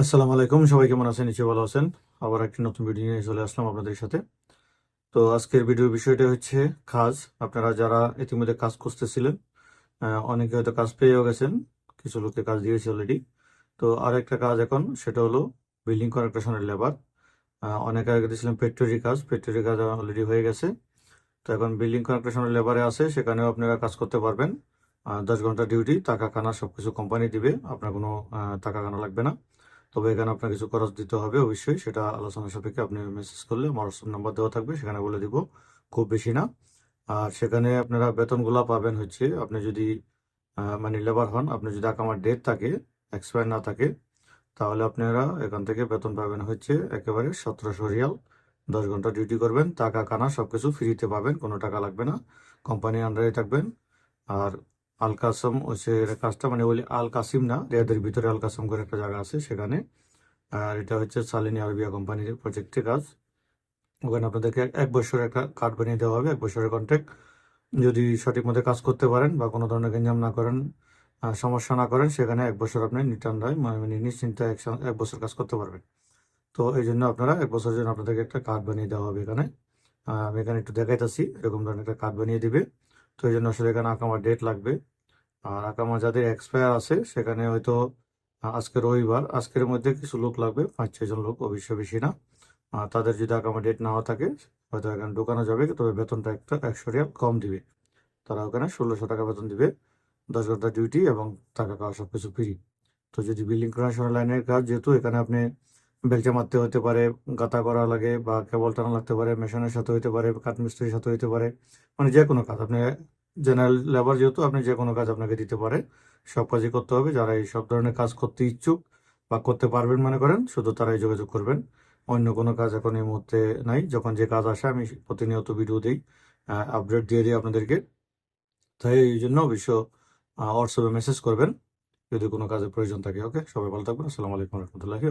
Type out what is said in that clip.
আসসালামু আলাইকুম, সবাই কেমন আছেন? নিচে ভালো আছেন। আবার একটি নতুন ভিডিও নিয়ে চলে আসলাম আপনাদের সাথে। তো আজকের ভিডিওর বিষয়টা হচ্ছে কাজ। আপনারা যারা ইতিমধ্যে কাজ করতেছিলেন অনেকে হয়তো কাজ পেয়েও গেছেন, কিছু লোককে কাজ দিয়েছে অলরেডি তো আর একটা কাজ এখন, সেটা হলো বিল্ডিং কনস্ট্রাকশনের লেবার অনেকে আগে দিয়েছিলেন ফ্যাক্টরি কাজ ফ্যাক্টরি কাজ অলরেডি হয়ে গেছে। তো এখন বিল্ডিং কনস্ট্রাকশনের লেবারে আছে, সেখানেও আপনারা কাজ করতে পারবেন। দশ ঘণ্টা ডিউটি টাকা কানা সবকিছু কোম্পানি দিবে, আপনার কোনো টাকা কানা লাগবে না। তবে এখানে আপনার কিছু খরচ দিতে হবে অবশ্যই, সেটা আলোচনা সাপেক্ষে আপনি মেসেজ করলে আমার হোয়াটসঅ্যাপ নাম্বার দেওয়া থাকবে, সেখানে বলে দিব, খুব বেশি না। আর সেখানে আপনারা বেতনগুলো পাবেন হচ্ছে, আপনি যদি মানে লেবার হন, আপনি যদি আকামার ডেট থাকে এক্সপায়ার না থাকে, তাহলে আপনারা এখান থেকে বেতন পাবেন হচ্ছে একেবারে সতেরোশো রিয়াল। দশ ঘণ্টা ডিউটি করবেন, টাকা কানা সবকিছু ফ্রিতে পাবেন, কোনো টাকা লাগবে না। কোম্পানির আন্ডারে থাকবেন। আর আল কাসম এর কাজটা মানে বলি আল কাসিম না, রিয়াদের ভিতরে আল কাসম করে একটা জায়গা আছে সেখানে। আর এটা হচ্ছে সালিনী আরবিয়া কোম্পানির প্রজেক্টের কাজ। ওখানে আপনাদেরকে এক- বছরের একটা কার্ড বানিয়ে দেওয়া হবে, এক বছরের কন্ট্রাক্ট যদি সঠিক মতো কাজ করতে পারেন বা কোনো ধরনের গেঞ্জাম না করেন সমস্যা না করেন, সেখানে এক বছর আপনি নিটান্দায় মানে নিশ্চিন্তে এক সা- বছর কাজ করতে পারবেন। তো এই জন্য আপনারা এক বছরের জন্য আপনাদেরকে একটা কার্ড বানিয়ে দেওয়া হবে এখানে। আমি এখানে একটু দেখাইতেছি, এরকম ধরনের একটা কার্ড বানিয়ে দিবে। তো এই জন্য আসলে এখানে আকামার ডেট লাগবে। আর আকামা যাদের এক্সপায়ার আছে, সেখানে হয়তো আজকে রবিবার, আজকের মধ্যে কিছু লোক লাগবে, পাঁচ ছয়জন লোক অবশ্য বেশি না। তাদের যদি আকামা ডেট নাও থাকে, হয়তো এখানে ঢোকানো যাবে, তবে বেতনটা একটা, একশো কম দিবে। তারা ওখানে ষোলোশো টাকা বেতন দিবে, দশ ঘণ্টা ডিউটি এবং টাকা খাওয়া সব কিছু ফ্রি তো যদি বিল্ডিং কনস্ট্রাকশন লাইনের কাজ, যেহেতু এখানে আপনি বেলচা মারতে হতে পারে, গাঁথা করা লাগে বা কেবল টানা লাগতে পারে মেশিনের সাথে হতে পারে কাঠ মিস্ত্রির সাথে হতে পারে মানে যে কোনো কাজ, আপনি জেনারেল লেবার যেহেতু আপনি যে কোনো কাজ আপনাকে দিতে পারে, সব কাজই করতে হবে। যারা এই সব ধরনের কাজ করতে ইচ্ছুক বা করতে পারবেন মনে করেন, শুধু তারাই যোগাযোগ করবেন। অন্য কোনো কাজ এখন এই মুহূর্তে নাই। যখন যে কাজ আসে আমি প্রতিনিয়ত ভিডিও দিই আপডেট দিয়ে দিই আপনাদেরকে। তাই এই জন্য অবশ্য হোয়াটসঅ্যাপে মেসেজ করবেন যদি কোনো কাজের প্রয়োজন থাকে। ওকে সবাই ভালো থাকবেন। আসসালামু আলাইকুম রহমতুল্লাহি